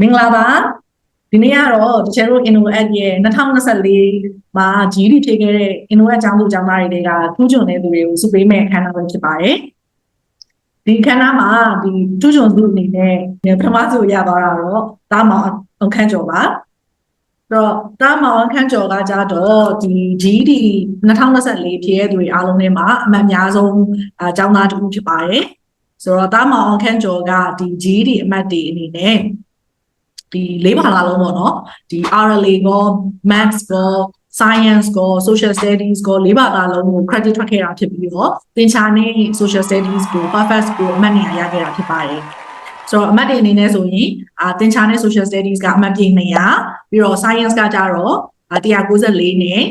မင်္ဂလာပါဒီနေ့ကတော့တချေတို့ InnoAd ရဲ့2024မှာ GD ဖြည့်ခဲ့တဲ့ InnoAd အကြောင်းသူအကြောင်းသားတွေကထူးချွန်တဲ့သူတွေကိုစုပေးမဲ့အခမ်းအနားပဲဖြစ်ပါတယ်ဒီအခမ်းအနားမှာဒီထူးချွန်သူအနေနဲ့ပထမဆုံးရသွားတာတော့တာမောင်အခန်းကျော်ပါတော့တာမောင်အခန်းကျော်ကကြတော့ဒီ GD 2024ဖြည့်တဲ့သူတွေအားလုံးထဲမှာအမှတ်အများဆုံးအကြောင်းသားတစ်ခုဖြစ်ပါတယ်ဆိုတော့တာမောင်အခန်းကျော်ကဒီ GD အမှတ်တွေအနေနဲ့ ဒီလေးပါလာလုံးပေါ့နော်ဒီ RLA ကော Maths ကော Science ကော Social Studies ကောလေးပါလာလုံးကို credit ထွက်ခဲ့တာဖြစ်ပြီးတော့သင်္ချာနဲ့ Social Studies ကို perfect ကိုအမှတ်နေရာရခဲ့တာဖြစ်ပါတယ်ဆိုတော့အမှတ်တွေအနေနဲ့ဆိုရင်အာသင်္ချာနဲ့ Social Studies ကအမှတ်ပြည့်200ပြီးတော့ Science ကကြတော့194နဲ့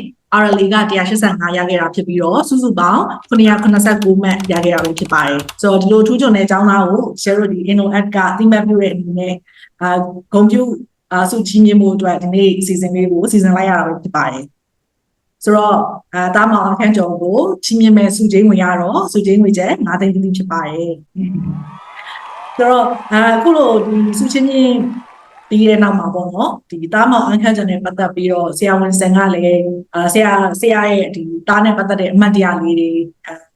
RLA က185ရခဲ့တာဖြစ်ပြီးတော့စုစုပေါင်း989မှတ်ရခဲ့တာပဲဖြစ်ပါတယ်ဆိုတော့ဒီလိုထူးချွန်တဲ့အကြောင်းသားကို share ဒီ InnoAd ကအသိမှတ်ပြုတဲ့အနေနဲ့အာဂုံပြုအာစုချင်းမြင်မှုအတွက်ဒီနေ့အစီအစဉ်လေးကိုအစီအစဉ်လိုက်ရတာပဲဖြစ်ပါတယ်ဆိုတော့အာတာမောင်အခန်းကျော်ကိုချင်းမြင်မဲ့စုချင်းဝင်ရတော့စုချင်းဝင်ချက်9သိန်းတိတိဖြစ်ပါတယ်ဆိုတော့အခုလိုဒီစုချင်းမြင် ပြီးတဲ့နောက်မှာပေါ့နော်ဒီတားမောင်အခန်းကျန်နဲ့ပတ်သက်ပြီးတော့ဆရာဝန်ဆန်ကလည်းအာဆရာဆရာရဲ့ဒီတားနဲ့ပတ်သက်တဲ့အမှတ်တရလေးတွေ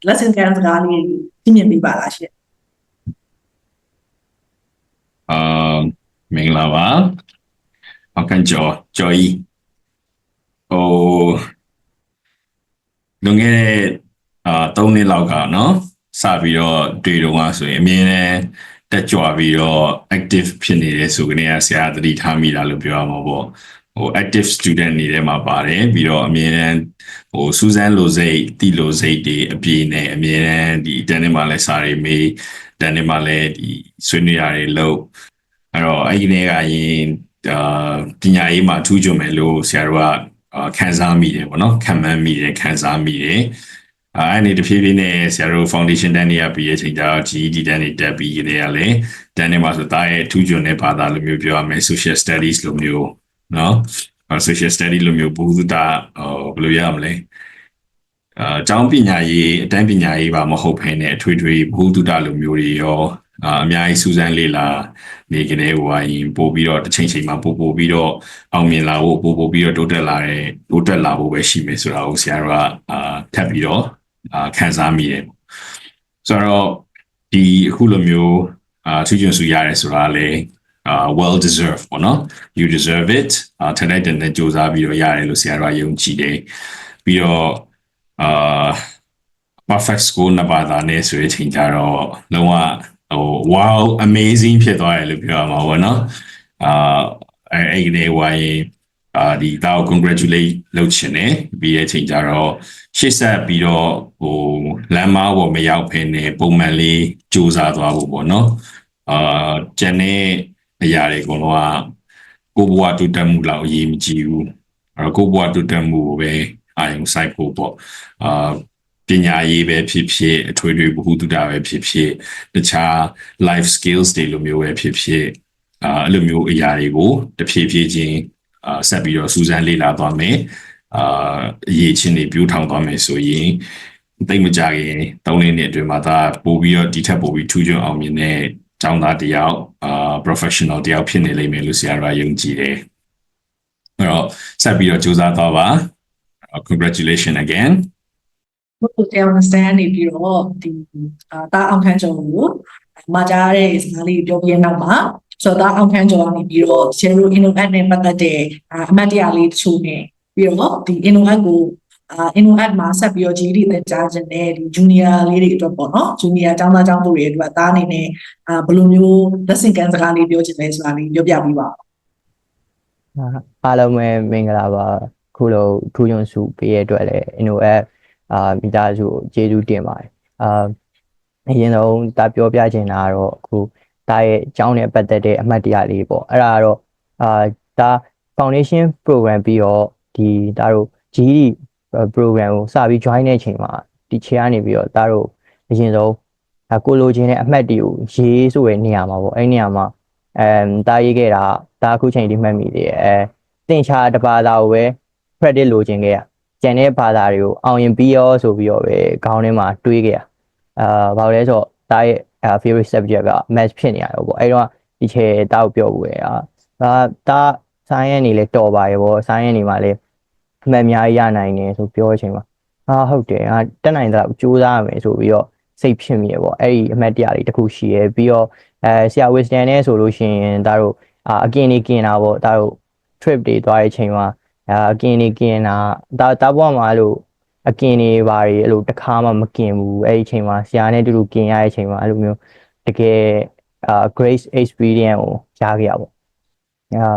lesson plan စကားလေးတွေသိမြင်ပေးပါလားရှင်အာမင်္ဂလာပါအကန်ကျော်ကျော်ကြီးဟိုလွန်ခဲ့တဲ့အာ3နှစ်လောက်ကနော်စပြီးတော့တွေ့တော့ကဆိုရင်အမြင်နဲ့ တက်ကြွပြီးတော့ active ဖြစ်နေတယ်ဆိုကနေကဆရာသတိထားမိတာလို့ပြောရမှာပေါ့ဟို active student နေထဲမှာပါတယ်ပြီးတော့အမြင်နဲ့ဟိုစူးစမ်းလိုစိတ်တီလိုစိတ်တွေအပြည့်နဲ့အမြင်နဲ့ဒီတန်းထဲမှာလဲစာတွေမေးတန်းထဲမှာလဲဒီဆွေးနွေးရတွေလုပ်အဲ့တော့အဲ့ဒီနေကရင်အာပညာရေးမှာထူးချွန်မယ်လို့ဆရာတို့ကအာခံစားမိတယ်ပေါ့နော်ခံမှန်းမိတယ်ခံစားမိတယ် အဲအဲ့ဒီတဖြည်းဖြည်းနဲ့ဆရာတို့ foundation တန်းနေရပြီးရဲ့ချိန်ကျတော့ GED တန်းနေတက်ပြီးကြရလေတန်းနေမှာဆိုတာရဲ့ထူးချွန်တဲ့ဘာသာလိုမျိုးပြောရမယ် social studies လိုမျိုးနော် social study လိုမျိုးဘုသူတာဟိုဘယ်လိုရမလဲအာအကြောင်းပညာရေးအတန်းပညာရေးပါမဟုတ်ဖ ೇನೆ အထွေထွေဘုသူတာလိုမျိုးတွေရောအာအများကြီးစူးစမ်းလေ့လာနေကြတဲ့ဟိုဟာရင်ပို့ပြီးတော့တစ်ချိန်ချိန်မှာပို့ပို့ပြီးတော့အောင်မြင်လာဖို့ပို့ပို့ပြီးတော့တိုးတက်လာတဲ့တိုးတက်လာဖို့ပဲရှိမယ်ဆိုတာကိုဆရာတို့ကအာထပ်ပြီးတော့ အာခံစားမိတယ်ဆိုတော့ဒီအခုလိုမျိုးအာသူကျွန်းစုရတယ်ဆိုတာလေ uh well deserved ပေါ့နော် you deserve it အာထလိုက်တဲ့နဲ့စူးစမ်းပြီးတော့ရတယ်လို့ဆရာတို့ကယုံကြည်တယ်ပြီးတော့အာ perfect score နှစ်ပါးသားနဲ့ဆိုတဲ့အချိန်ကျတော့လုံးဝဟို wow amazing ဖြစ်သွားတယ်လို့ပြောရမှာပေါ့နော်အာအဲ့အဲ့ဒီဝိုင်း အာဒီတော့ congratulate လုပ်ချင်တယ်ပြီးတဲ့အချိန်ကျတော့ရှေ့ဆက်ပြီးတော့ဟိုလမ်းမပေါ်မရောက်ဖ ೇನೆ ပုံမှန်လေးစူးစမ်းသွားဖို့ပေါ့နော်အာကျန်တဲ့အရာတွေအကုန်လုံးကကိုဘဝတူတက်မှုလောက်အရေးမကြီးဘူးအဲ့တော့ကိုဘဝတူတက်မှုကိုပဲအာရုံစိုက်ဖို့ပေါ့အာပညာရေးပဲဖြစ်ဖြစ်အထွေထွေဘ ഹു တုတာပဲဖြစ်ဖြစ်တခြား life skills တွေလိုမျိုးပဲဖြစ်ဖြစ်အာအဲ့လိုမျိုးအရာတွေကိုတဖြည်းဖြည်းချင်း အာဆက်ပြီးတော့စူးစမ်းလေ့လာသွားမယ်အာအရေးချင်းတွေပြိုးထောင်သွားမယ်ဆိုရင်သိမကြခင်၃လနှစ်အတွင်းမှာဒါပို့ပြီးတော့ဒီထက်ပို့ပြီးထူးချွန်အောင်မြင်တဲ့ကျောင်းသားတယောက်အာ professional တယောက်ဖြစ်နေလိမ့်မယ်လို့ဆရာကယုံကြည်တယ်အဲ့တော့ဆက်ပြီးတော့ကြိုးစားသွားပါ congratulations again ဘုသူတရားဝန်စတန်နေပြီးတော့ဒီအာတာအောင်ခန်းကျော်ကိုမှာကြားတဲ့စကားလေးပြောပြရနောက်မှာ ဆိုတော့အောင်ခန်းကျော်ကနေပြီးတော့ Zero Innovat နဲ့ပတ်သက်တဲ့အမှတ်တရလေးတချို့နဲ့ပြီးတော့ဒီ Innovat ကိုအာ Innovat မှာဆက်ပြီးတော့ GD နဲ့ကြားခြင်းနဲ့ဒီ Junior လေးတွေအတွက်ပေါ့နော် Junior ကျောင်းသားကျောင်းသူတွေအတွက်သားအနေနဲ့အာဘယ်လိုမျိုးလက်ဆင့်ကမ်းစကားလေးပြောချင်လဲဆိုတာလေးပြောပြပေးပါဦးအားလုံးပဲမင်္ဂလာပါခုလိုထူးချွန်စုပေးရတဲ့အတွက်လည်း InnoApp အာမိသားစုကိုကျေးဇူးတင်ပါတယ်အာအရင်ဆုံးဒါပြောပြချင်တာကတော့အခု ဒါရဲ့အကြောင်းနဲ့ပတ်သက်တဲ့အမှတ်တရလေးပေါ့အဲ့ဒါကတော့အာဒါ foundation program ပြီးတော့ဒီဒါတို့ GD program ကိုစပြီး join တဲ့အချိန်မှာဒီချေကနေပြီးတော့ဒါတို့အရင်ဆုံးဒါကိုလိုချင်တဲ့အမှတ်တွေကိုရေးဆိုတဲ့နေရာမှာပေါ့အဲ့နေရာမှာအဲတားရေးခဲ့တာဒါအခုချိန်ဒီမှတ်မိသေးတယ်အဲတင်ချာတပါးသားကိုပဲ credit လိုချင်ခဲ့ရကျန်တဲ့ဘာသာတွေကိုအောင်ရင်ပြီးရောဆိုပြီးတော့ပဲခေါင်းထဲမှာတွေးခဲ့ရအာဘာလို့လဲဆိုတော့တားရဲ့ favorite subject က math ဖြစ်နေရတယ်ပေါ့အဲ့တော့ဒီချေတောက်ပြောဘူးလေအာ ဒါဒါဆိုင်းရနေလဲတော်ပါရေဗောဆိုင်းရနေမှာလဲအမှတ်အများကြီးရနိုင်တယ်ဆိုပြောတဲ့အချိန်မှာအာဟုတ်တယ်အာတက်နိုင်တာကြိုးစားရမယ်ဆိုပြီးတော့စိတ်ဖြစ်မိရပေါ့အဲ့ဒီအမှတ်တရလေးတစ်ခုရှိရပြီးတော့အဲဆရာဝစ်စတန်နဲ့ဆိုလို့ရှိရင်ဒါတို့အာအကင်နေกินတာပေါ့ဒါတို့ trip တွေသွားတဲ့အချိန်မှာအာအကင်နေกินတာဒါတာဘွားမှာအဲ့လို အကင်နေပါတွေအဲ့လိုတစ်ခါမှမกินဘူးအဲ့ဒီအချိန်မှာဆရာနဲ့တူတူกินရတဲ့အချိန်မှာအဲ့လိုမျိုးတကယ်အာ grace experience ကိုရခဲ့ရပေါ့အာ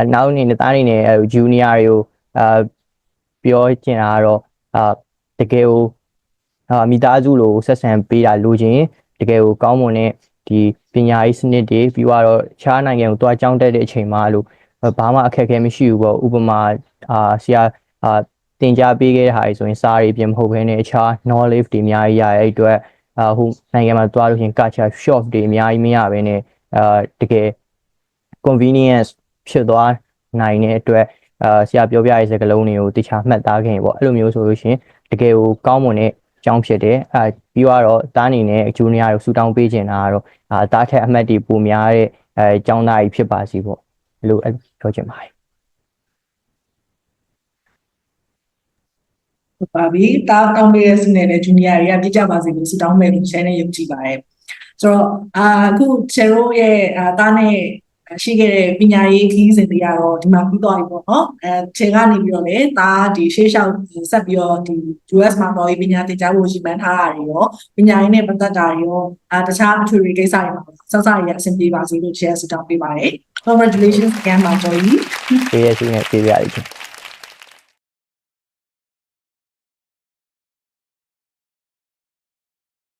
အနောက်နေသားနေနဲ့အဲ့ junior တွေကိုအာပြောချင်တာကတော့အာတကယ်ကိုအာမိသားစုလိုဆက်ဆံပေးတာလိုချင်တကယ်ကိုကောင်းမွန်တဲ့ဒီပညာရေးစနစ်တွေပြီးတော့ခြားနိုင်ငံကိုတွားကြောင်းတက်တဲ့အချိန်မှာအဲ့လို ဘာမှအခက်အခဲမရှိဘူးပေါ့ဥပမာအာဆရာအာ တင် जा ပေးခဲ့တဲ့ဟာတွေဆိုရင်စာတွေပြင်မဟုတ်ဘဲနဲ့အခြား knowledge တွေအများကြီးရတဲ့အတွက်အာဟိုနိုင်ငံမှာတွားလို့ရှိရင် culture shock တွေအများကြီးမရဘဲနဲ့အာတကယ် convenience ဖြစ်သွားနိုင်တဲ့အတွက်အာဆရာပြောပြတဲ့စကားလုံးတွေကိုတခြားမှတ်သားခဲ့ရင်ပေါ့အဲ့လိုမျိုးဆိုလို့ရှိရင်တကယ်ကိုကောင်းမွန်တဲ့အကြောင်းဖြစ်တယ်အဲပြီးတော့တားအနေနဲ့ဂျူနီယာကိုဆူတောင်းပေးချင်တာကတော့အာတားထက်အမှတ်တွေပိုများတဲ့အဲအကြောင်းသားကြီးဖြစ်ပါစီပေါ့အဲ့လိုအဲ့ပြောချင်ပါတယ် ဟုတ်ပါပြီတားတောင်းပေးတဲ့စုနဲ့လည်းဂျူနီယာတွေကပြကြပါစေလို့ဆုတောင်းမယ်လို့ share နဲ့ယုံကြည်ပါတယ်ဆိုတော့အာအခု share ရဲ့အာတားနဲ့ရှိခဲ့တဲ့ပညာရေးခီးစဉ်တွေကတော့ဒီမှာပြီးသွားပြီပေါ့နော်အဲခြေကနေပြီးတော့လေတားဒီရှေ့လျှောက်ဆက်ပြီးတော့ဒီ US မှာပေါ်ပြီးပညာသင်ကြားဖို့ရှိမှန်းထားတာတွေရောပညာရေးနဲ့ပတ်သက်တာတွေရောအာတခြားအထွေထွေကိစ္စတွေမှာစောစောရအဆင်ပြေပါစေလို့ share ဆုတောင်းပေးပါတယ် congratulations again ပါကျော်ကြီးပေးရရှိနေပေးပြရခြင်း